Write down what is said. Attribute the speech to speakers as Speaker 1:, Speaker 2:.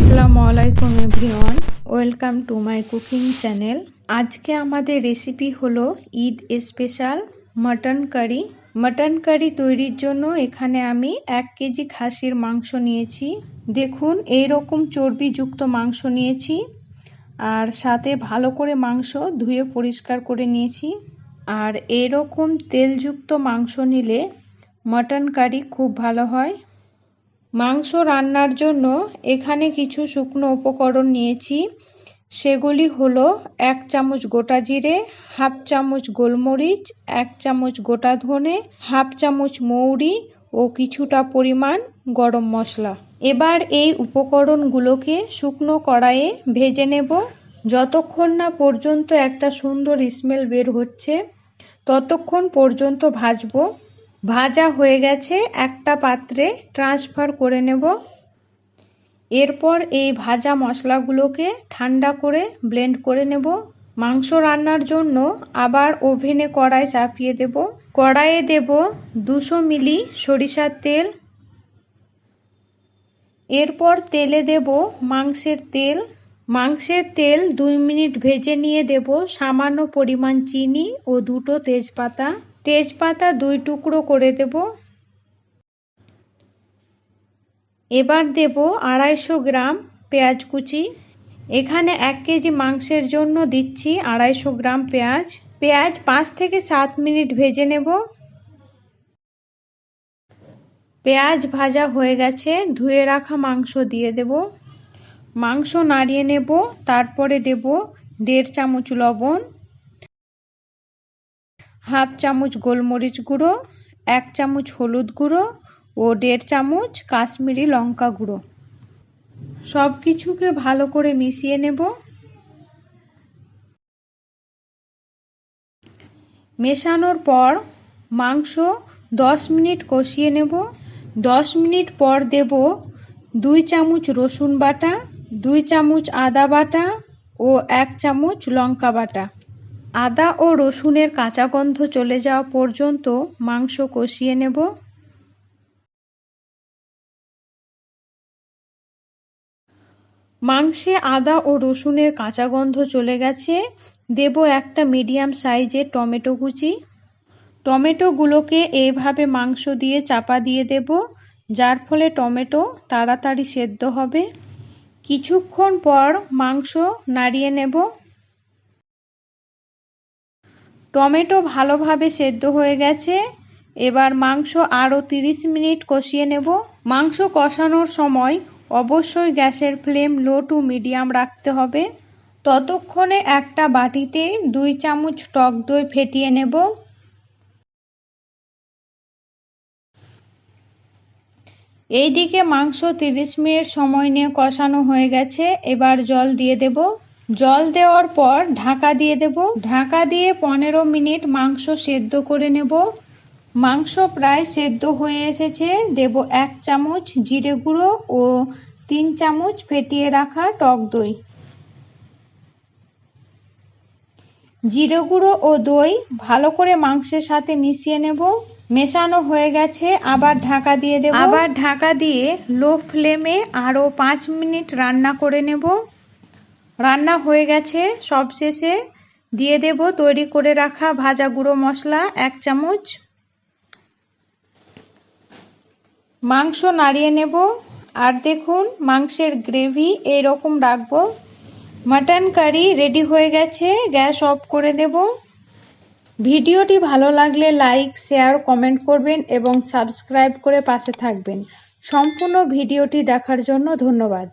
Speaker 1: আসসালামু আলাইকুম everyone, welcome to my cooking channel. আজকে আমাদের রেসিপি হলো Eid special mutton curry. Mutton curry তৈরির জন্য এখানে আমি এক কেজি খাসির মাংস নিয়েছি। দেখুন এই রকম চর্বিযুক্ত মাংস নিয়েছি আর সাথে ভালো করে মাংস ধুয়ে পরিষ্কার করে নিয়েছি। আর এরকম তেলযুক্ত মাংস নিলে মটন কারি খুব ভালো হয়। মাংস রান্নার জন্য এখানে কিছু শুকনো উপকরণ নিয়েছি। সেগুলি হলো এক চামচ গোটা জিরে, হাফ চামচ গোলমরিচ, এক চামচ গোটা ধনে, হাফ চামচ মৌরি ও কিছুটা পরিমাণ গরম মশলা। এবার এই উপকরণগুলোকে শুকনো কড়াইয়ে ভেজে নেব। যতক্ষণ না পর্যন্ত একটা সুন্দর স্মেল বের হচ্ছে, ততক্ষণ পর্যন্ত ভাজবো। ভাজা হয়ে গেছে, একটা পাত্রে ট্রান্সফার করে নেব। এরপর এই ভাজা মশলাগুলোকে ঠান্ডা করে ব্লেন্ড করে নেব। মাংস রান্নার জন্য আবার ওভেনে কড়াই চাপিয়ে দেব। কড়াইয়ে দেব দুশো মিলি সরিষার তেল। এরপর তেলে দেব মাংসের তেল। মাংসের তেল দুই মিনিট ভেজে নিয়ে দেব সামান্য পরিমাণ চিনি ও দুটো তেজপাতা। তেজপাতা দুই টুকরো করে দেব। এবার দেব আড়াইশো গ্রাম পেঁয়াজ কুচি। এখানে এক কেজি মাংসের জন্য দিচ্ছি আড়াইশো গ্রাম পেঁয়াজ। পেঁয়াজ পাঁচ থেকে সাত মিনিট ভেজে নেব। পেঁয়াজ ভাজা হয়ে গেছে, ধুয়ে রাখা মাংস দিয়ে দেব। মাংস নাড়িয়ে নেব, তারপরে দেব দেড় চামচ লবণ। হাফ চামচ গোলমরিচ গুঁড়ো, এক চামচ হলুদ গুঁড়ো ও দেড় চামচ কাশ্মীরি লঙ্কা গুঁড়ো। সব কিছুকে ভালো করে মিশিয়ে নেব। মেশানোর পর মাংস দশ মিনিট কষিয়ে নেব। দশ মিনিট পর দেব দুই চামচ রসুন বাটা, দুই চামচ আদা বাটা ও এক চামচ লঙ্কা বাটা। আদা ও রসুনের কাঁচা গন্ধ চলে যাওয়া পর্যন্ত মাংস কষিয়ে নেব। মাংসে আদা ও রসুনের কাঁচা গন্ধ চলে গেছে। দেব একটা মিডিয়াম সাইজের টমেটো কুচি। টমেটোগুলোকে এইভাবে মাংস দিয়ে চাপা দিয়ে দেব, যার ফলে টমেটো তাড়াতাড়ি সেদ্ধ হবে। কিছুক্ষণ পর মাংস নাড়িয়ে নেব। টমেটো ভালোভাবে সেদ্ধ হয়ে গেছে। এবার মাংস আরও তিরিশ মিনিট কষিয়ে নেব। মাংস কষানোর সময় অবশ্যই গ্যাসের ফ্লেম লো টু মিডিয়াম রাখতে হবে। ততক্ষণে একটা বাটিতে দুই চামচ টক দই ফেটিয়ে নেব। এইদিকে মাংস তিরিশ মিনিট সময় নিয়ে কষানো হয়ে গেছে। এবার জল দিয়ে দেব। জল দেওয়ার পর ঢাকা দিয়ে দেব। ঢাকা দিয়ে পনেরো মিনিট মাংস সেদ্ধ করে নেব। মাংস প্রায় সেদ্ধ হয়ে এসেছে। দেব এক চামচ জিরে গুঁড়ো ও তিন চামচ ফেটিয়ে রাখা টক দই। জিরে গুঁড়ো ও দই ভালো করে মাংসের সাথে মিশিয়ে নেব। মেশানো হয়ে গেছে। আবার ঢাকা দিয়ে দেব। আবার ঢাকা দিয়ে লো ফ্লেমে আরও পাঁচ মিনিট রান্না করে নেব। রান্না হয়ে গেছে, সব শেষে দিয়ে দেব তৈরি করে রাখা ভাজা গুঁড়ো মশলা এক চামচ। মাংস নাড়িয়ে নেব। আর দেখুন, মাংসের গ্রেভি এইরকম রাখব। মাটন কারি রেডি হয়ে গেছে, গ্যাস অফ করে দেব। ভিডিওটি ভালো লাগলে লাইক, শেয়ার, কমেন্ট করবেন এবং সাবস্ক্রাইব করে পাশে থাকবেন। সম্পূর্ণ ভিডিওটি দেখার জন্য ধন্যবাদ।